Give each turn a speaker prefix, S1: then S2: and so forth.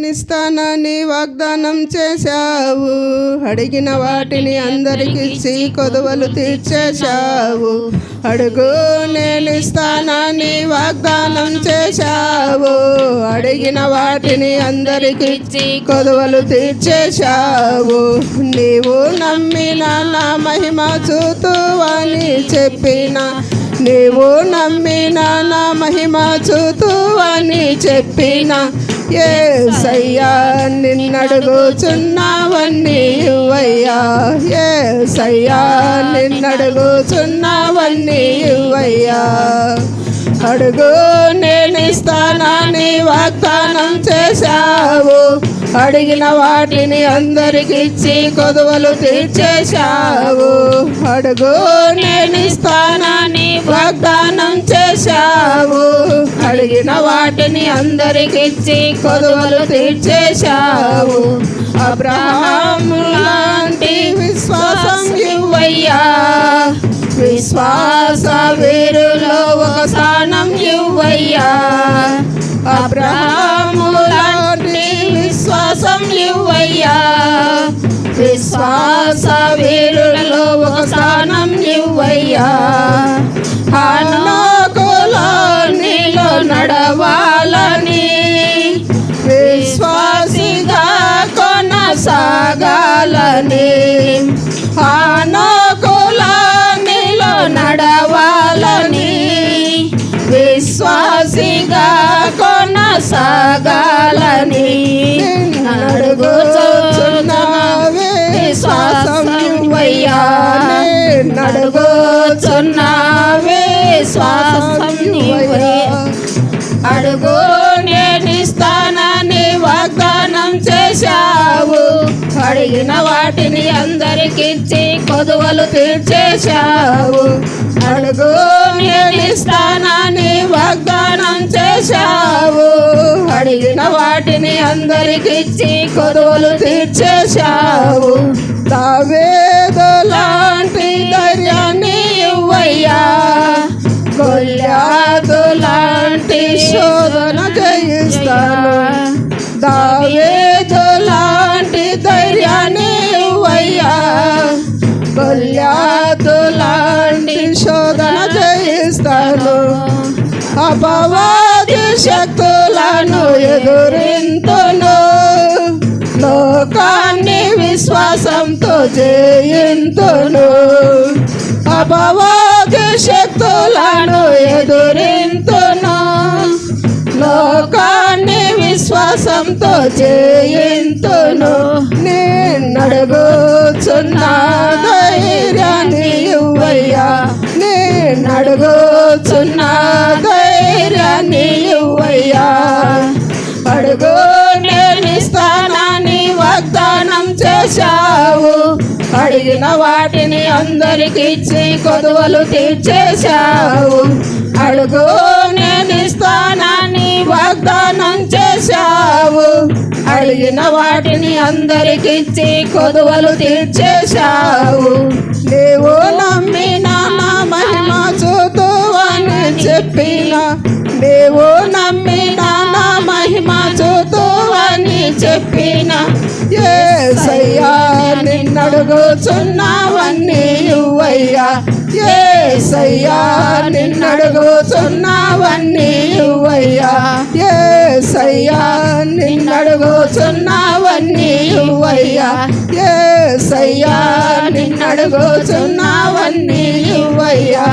S1: ఇస్తానని వాగ్దానం చేశావు. అడిగిన వాటిని అందరికిచ్చి కొదువలు తీర్చేశావు. అడుగు నేను ఇస్తానని వాగ్దానం చేశావు. అడిగిన వాటిని అందరికిచ్చి కొదువలు తీర్చేశావు. నీవు నమ్మిన నా మహిమ చూతువని చెప్పిన నీవు నమ్మిన నా మహిమ చూతువని చెప్పిన ఏ సయ్యా నిన్నడుగుచున్నావన్నీ ఇవ్వయ్యా. ఏ సయ్యా నిన్నడుగుచున్నావన్నీ ఇవ్వయ్యా. అడుగు నేను ఇస్తానని వాగ్దానం చేశావు. అడిగిన వాటిని అందరికిచ్చి కొదువలు తీర్చేశావు. అడుగు నేను స్థానాన్ని వాగ్దానం చేశావు. అడిగిన వాటిని అందరికిచ్చి కొదువలు తీర్చేశావు. అబ్రహాము లాంటి విశ్వాసం ఇవ్వయ్యా. విశ్వాస వీరులో ఒక స్థానం ఇవ్వయ్యా. అబ్రహం ఇవ్వయ్యా. విశ్వాస వీరులలో ఒక స్థానం ఇవ్వయ్యా. అన్నకులో నీలో నడవాలని విశ్వాసిగా కొనసాగాలని హానోకులో అడిగిన వాటిని అందరికిచ్చి కొదువలు తీర్చేశావు. అడుగు నేను వాగ్దానం చేశావు. అడిగిన వాటిని అందరికిచ్చి కొదువలు తీర్చేశావు. దావేదో లాంటి ధైర్యాన్ని ఇవ్వయ్యా. కొల్లాదు గొల్లాదు లాంటి శోధన జయిస్తాను అపవాది శక్తులను ఎదురింతును. లోకాన్ని విశ్వాసంతో జయింతును. అపవాది శక్తులను ఎదురింతును. లోకాన్ని విశ్వాసంతో జయింతును. నేనడుగుచున్న ధైర్యాన్ని అడిగిన వాటిని అందరికిచ్చి కొదువలు తీర్చేశావు. అడుగు నేను ఇస్తానని వాగ్దానం చేశావు. అడిగిన వాటిని అందరికిచ్చి కొదువలు తీర్చేశావు. నీవు నమ్మిన నా మహిమ చూతువని చెప్పిన. నీవు నమ్మిన నా మహిమ చూతువని చెప్పిన. ఏ నిన్నడుగుచున్నావన్నీ యువయ్యా ఏ సయ్యా నిన్నడుగుచున్నావన్నీ ఇవ్వయ్యా. ఏ సయ్యా నిన్నడుగుచున్నావన్నీ ఇవ్వయ్యా. ఏ సయ్యా యువయ్యా ఇవ్వయ్యా